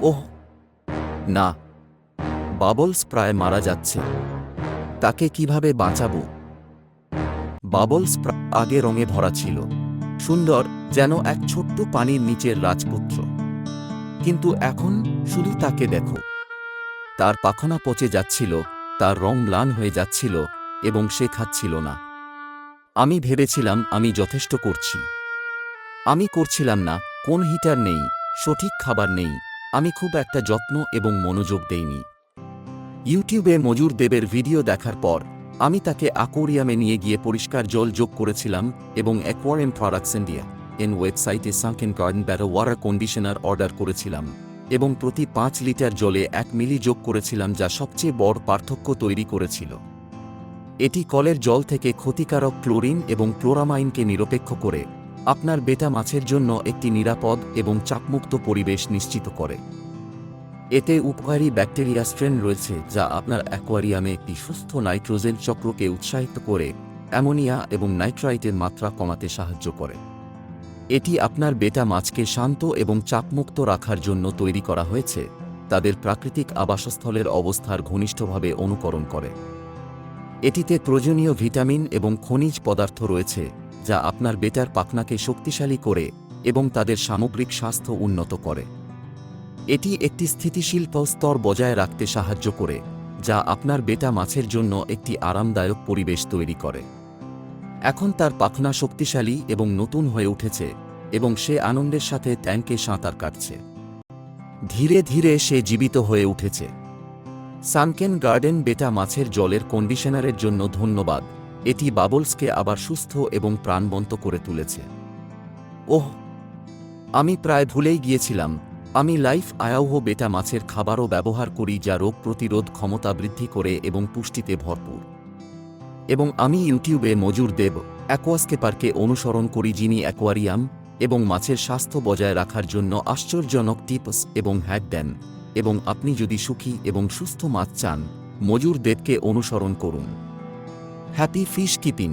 ওহ, না, বাবলস প্রায় মারা যাচ্ছে। তাকে কীভাবে বাঁচাবো? বাবলস আগে রঙে ভরা ছিল, সুন্দর যেন এক ছোট্ট পানির নিচের রাজপুত্র। কিন্তু এখন শুধু তাকে দেখো। তার পাখনা পচে যাচ্ছিল, তার রং ম্লান হয়ে যাচ্ছিল এবং সে খাচ্ছিল না। আমি ভেবেছিলাম আমি যথেষ্ট করছি। আমি করছিলাম না, কোন হিটার নেই, সঠিক খাবার নেই। আমি খুব একটা যত্ন এবং মনোযোগ দেইনি। ইউটিউবে মজুর দেবের ভিডিও দেখার পর, আমি তাকে আকোরিয়ামে নিয়ে গিয়ে পরিষ্কার জল যোগ করেছিলাম এবং অ্যাকোয়ারিয়াম প্রোডাক্টস ইন্ডিয়া, এন ওয়েবসাইটে sunken garden barrow water conditioner order করেছিলাম এবং প্রতি পাঁচ লিটার জলে এক মিলি যোগ করেছিলাম যা সবচেয়ে বড় পার্থক্য তৈরি করেছিল। এটি কলের জল থেকে ক্ষতিকারক ক্লোরিন এবং ক্লোরামাইনকে নিরপেক্ষ করে আপনার বেটা মাছের জন্য একটি নিরাপদ এবং চাপমুক্ত পরিবেশ নিশ্চিত করে। এতে উপকারী ব্যাকটেরিয়া স্ট্রেন রয়েছে, যা আপনার অ্যাকোয়ারিয়ামে একটি সুস্থ নাইট্রোজেন চক্রকে উৎসাহিত করে, অ্যামোনিয়া এবং নাইট্রাইটের মাত্রা কমাতে সাহায্য করে। এটি আপনার বেটা মাছকে শান্ত এবং চাপমুক্ত রাখার জন্য তৈরি করা হয়েছে, তাদের প্রাকৃতিক আবাসস্থলের অবস্থার ঘনিষ্ঠভাবে অনুকরণ করে। এটিতে প্রয়োজনীয় ভিটামিন এবং খনিজ পদার্থ রয়েছে যা আপনার বেটার পাখনাকে শক্তিশালী করে এবং তাদের সামগ্রিক স্বাস্থ্য উন্নত করে। এটি একটি স্থিতিশীল স্তর বজায় রাখতে সাহায্য করে, যা আপনার বেটা মাছের জন্য একটি আরামদায়ক পরিবেশ তৈরি করে। এখন তার পাখনা শক্তিশালী এবং নতুন হয়ে উঠেছে এবং সে আনন্দের সাথে ট্যাঙ্কে সাঁতার কাটছে। ধীরে ধীরে সে জীবিত হয়ে উঠেছে। সানকেন গার্ডেন বেটা মাছের জলের কন্ডিশনারের জন্য ধন্যবাদ। এটি বাবলসকে আবার সুস্থ এবং প্রাণবন্ত করে তুলেছে। ওহ, আমি প্রায় ভুলেই গিয়েছিলাম। আমি লাইফ আয়াউহ বেটা মাছের খাবারও ব্যবহার করি যা রোগ প্রতিরোধ ক্ষমতা বৃদ্ধি করে এবং পুষ্টিতে ভরপুর। এবং আমি ইউটিউবে মজুর দেব অ্যাকোয়াস্কেপারকে অনুসরণ করি যিনি অ্যাকোয়ারিয়াম এবং মাছের স্বাস্থ্য বজায় রাখার জন্য আশ্চর্যজনক টিপস এবং হ্যাক দেন। এবং আপনি যদি সুখী এবং সুস্থ মাছ চান, মজুর দেবকে অনুসরণ করুন। Happy fish keeping